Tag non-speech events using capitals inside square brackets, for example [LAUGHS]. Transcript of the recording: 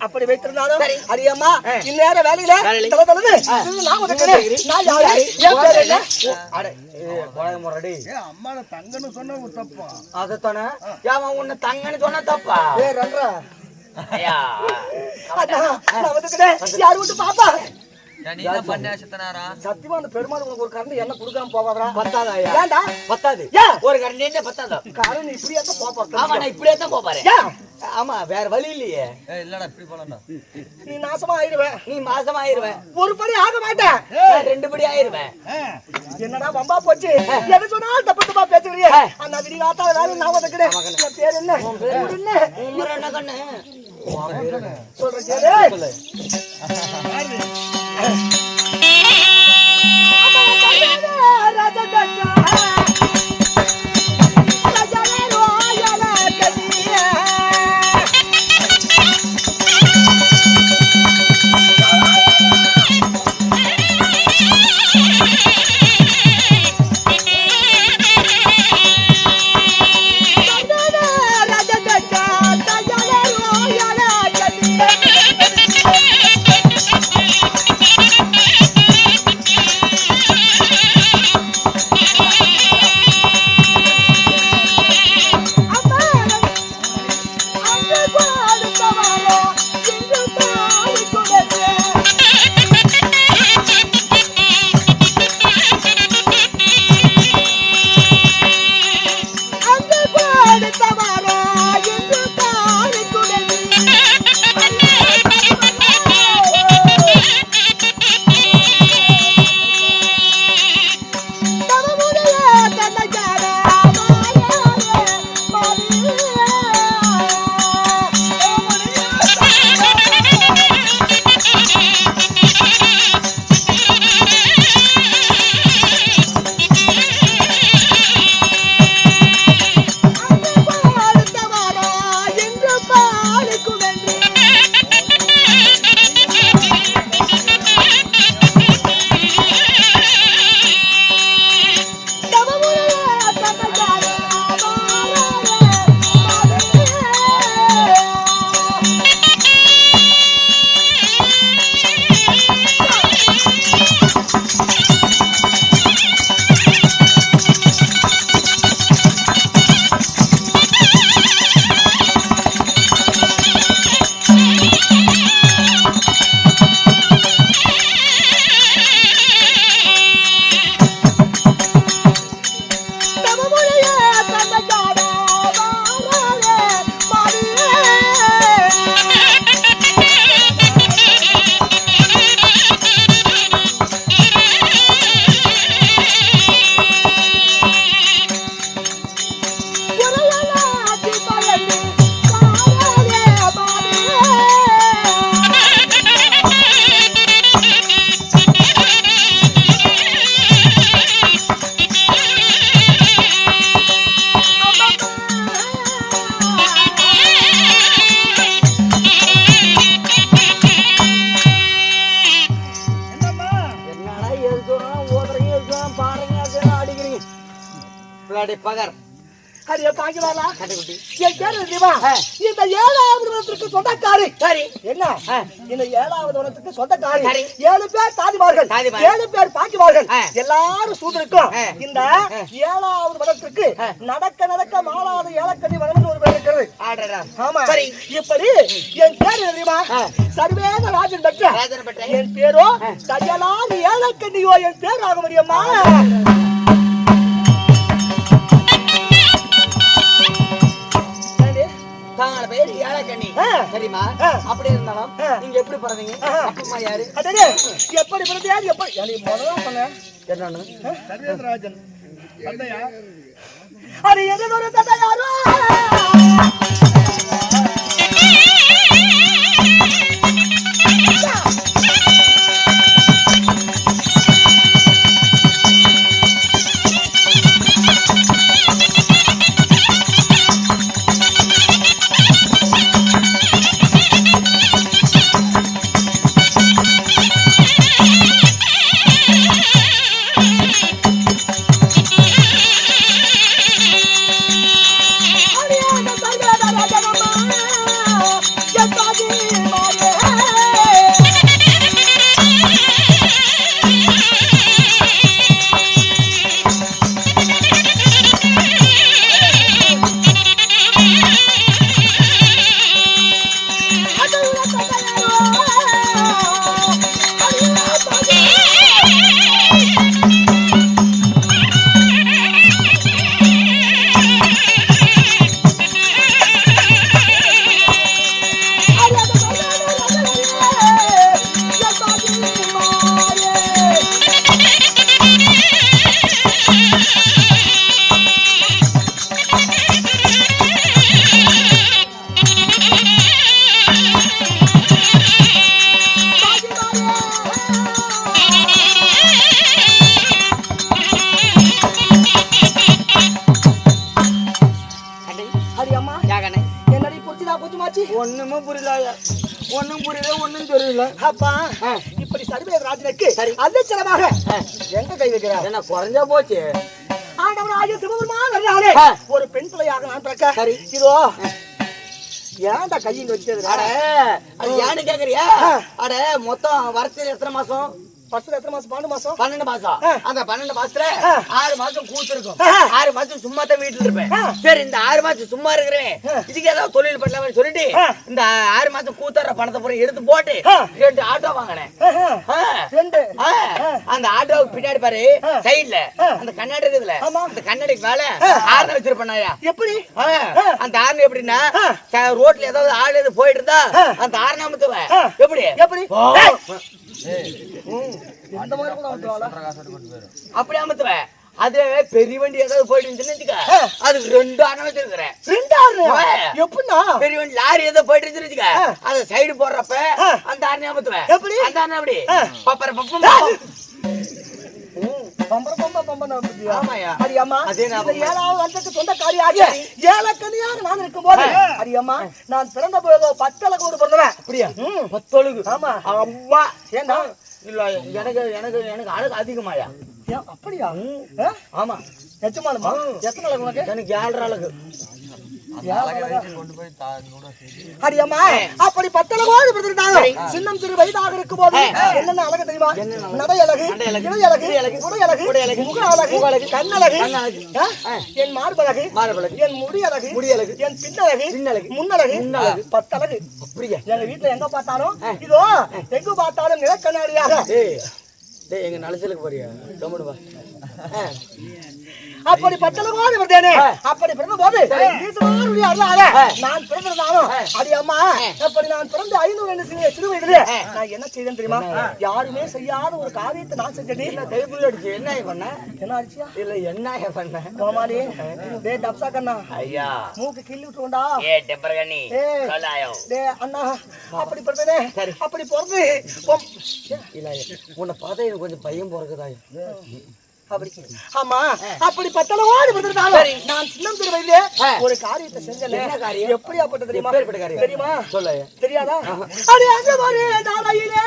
அப்படி வைத்திருந்தாலும் ஆ. இந்நேரம் வேலையில. தல தலது. நான் நான் யாரு? என் பேர் என்ன? தங்கன்னு சொன்ன தப்பா? அதைத்தானே? ஏன் அவன் உன்னை தங்கன்னு சொன்னா தப்பா? ஏ ரன்றா ஐயா. அண்ணா. நான் வந்துக்கிறேன் யார் விட்டு பாப்பா? சத்தியமா அந்த பெருமாள் உனக்கு ஒரு கரண்ட் என்ன கொடுக்காம போவாதா பத்தாதா? ஏன்டா? பத்தாது. ஏன்? ஒரு கரண்டியே பத்தாதா? காரணம் நீ இப்படியே தான் போப்பா ஆமா, நான் இப்படியே தான் ஆமா, வேற வழி இல்லையே. இல்லடா இப்படி நீ நாசமா ஆயிடுவேன். நீ மாசம் ஆயிருவேன் ஒரு படி ஆக மாட்டேன். நான் ரெண்டு படி ஆயிருவேன் என்னடா வம்பா போச்சு? எது சொன்னாலும் தப்பு தப்பா பேசுறியே அந்த விடி காத்தால வேலை நான் என் பேர் என்ன? என்ன? என்ன கண்ணு? சொல்றேன் Oh. [LAUGHS] জিন্দাবাদ பகர் அடியே பாக்கலாம் கட்டுக்குட்டி என் பேர் தெரியுமா ஆ. இந்த ஏழாவது வனத்திற்கு சொந்தக்காரி சரி என்ன. இந்த ஏழாவது வனத்துக்கு சொந்தக்காரி. ஏழு பேர் தாதிமார்கள். ஏழு பேர் பாக்கிமார்கள் ஆ. எல்லாரும் ஆ. இந்த. ஏழாவது வனத்திற்கு ஆ. நடக்க நடக்க மாலாத ஏலக்கண்ணி வனம்னு ஒரு பேர் இருக்கிறது ஆடுறா ஆமா சரி. இப்படி என் பேர் தெரியுமா. சர்வேத ராஜன் பெற்ற. என் பேரோ ஆ. தையலாது ஏலக்கண்ணியோ என் பேர் ஆக முடியுமா தாங்கள பேர் ஏழக்கண்ணி. சரிம்மா. அப்படி இருந்தாலும். நீங்க எப்படி பிறந்தீங்க. அப்பமா யாரு? எப்படி பிறந்தியா எப்படி? முதல்ல சொன்ன? என்னன்னு? சர்வேந்திராஜன் தந்தையா? அது எதனோட தந்தை யாரோ அப்பா ஆ. இப்படி சர்வே ராஜனுக்கு அல்லச்சலமாக எங்க கை வைக்கிறார்? என்ன குறைஞ்சா போச்சு. ஆண்டவராகிய சிவபெருமான் வர்றாரே. ஒரு பெண் பிள்ளையாக நான் பிறக்க. சரி. இதோ ஏன்டா கையில் வச்சது அட அது ஏன்னு கேக்குறியா? அட மொத்தம் வருஷத்துல எத்தனை மாசம்? பசங்க எத்தனை மாசம் பன்னெண்டு மாசம் பன்னெண்டு மாசம். அந்த பன்னெண்டு மாசத்துல. ஆறு மாசம் கூத்து இருக்கும் ஆ. ஆறு மாசம் சும்மா தான் வீட்டுல இருப்பேன். சரி இந்த ஆறு மாசம் சும்மா இருக்கிறேன். இதுக்கு ஏதாவது தொழில் பண்ணலாம்னு சொல்லிட்டு. இந்த ஆறு மாசம் கூத்தற பணத்தை பூரா எடுத்து போட்டு. ரெண்டு ஆட்டோ வாங்கினேன். அந்த ஆட்டோவுக்கு பின்னாடி பாரு. சைடுல. அந்த கண்ணாடி இருக்குதுல. அந்த கண்ணாடிக்கு மேல ஆ. ஆறுன வச்சிருப்பேன்யா எப்படி அந்த ஆறுன எப்படின்னா ரோட்ல ஏதாவது ஆள் எது போயிட்டு இருந்தா. அந்த ஆறுன அமுத்துவ ஆ. எப்படி எப்படி. அந்த மாதிரி கூட வந்துருவாளா? அப்படி அமுத்துவ அது பெரிய வண்டி ஏதாவது போயிட்டு இருந்துச்சுன்னு. அதுக்கு ரெண்டு அணை வச்சிருக்கிறேன் ரெண்டு ஆறு ஆ. எப்படின்னா பெரிய வண்டி லாரி ஏதோ போயிட்டு ஆ. அதை சைடு போடுறப்ப. அந்த அரணை அமுத்துவேன் எப்படி? அந்த அப்படி. பப்பர பப்பம். பம்பர பம்ப பம்பன வந்துட்டியா? ஆமாய்யா. அடி அம்மா, அதே ஞாபகம். ஏழாவது வருஷத்துக்கு சொந்தக்காரியாகிய ஏலக்கனியாக நான் இருக்கும்போது, அடி அம்மா, நான் பிறந்த போதோ பிறந்தவன். அப்படியா. பத்தொழுகு ஆமா. அம்மா ஏண்டா? இல்ல எனக்கு எனக்கு எனக்கு அழகு அதிகமாயா ஏன், அப்படியா? ஆமா நிஜமாலுமா? எத்தனை அழகு உனக்கு? எனக்கு ஏழரை அழகு அந்த அழகை வச்சு கொண்டு போய் தா- கூட சேர்த்து. அடி அம்மா, அப்படி பிறந்திருந்தாங்க. சின்னம் சிறு வயதாக இருக்கும்போது என்னென்ன அழகு தெரியுமா? நடை அழகு, நடை அழகு, முக அழகு, கண் அழகு? என் மார்பழகு மார்பழகு. என் முடி அழகு முடி அழகு. என் பின்னழகு பின்னழகு. முன்னழகு. முன்னழகு. பத்தழகு. அப்படியா? எங்க வீட்டுல எங்க பார்த்தாலும் இதோ எங்க பார்த்தாலும் நிலக்கண்ணாடியாக. டேய். டேய் எங்க நலசலுக்கு போறியா? கம்முனு வா. ஆ. அப்படி பத்தளவோடு இருந்தேனே அப்படி பிறந்த போது ஈஸ்வரனுடைய அருளால நான் பிறந்திருந்தாலும் அடி அம்மா அப்படி நான் பிறந்து ஐநூறு என்று சிறு சிறு வயதிலே நான் என்ன செய்தேன் தெரியுமா? யாருமே செய்யாத ஒரு காரியத்தை நான் செஞ்சேன். என்ன கைக்குள்ள அடிச்சு என்ன பண்ண? என்ன ஆச்சுயா இல்ல என்ன பண்ண? கோமாளி டே டப்சா கண்ணா. ஐயா. மூக்கு கிள்ளி விட்டுருண்டா ஏ. சொல்லாயோ டே அண்ணா அப்படி பிறந்தனே சரி. அப்படி பிறந்து இல்ல உன்னை பார்த்தா எனக்கு கொஞ்சம் பையன் அப்படி ஆமா அப்படி பிறந்திருந்தாலும் நான் சின்னம் சிறு வயதிலே. ஒரு காரியத்தை செஞ்சேன். என்ன காரியம்? எப்படியாப்பட்ட தெரியுமா? தெரியாதா? அங்க ஒரு நாளையிலே.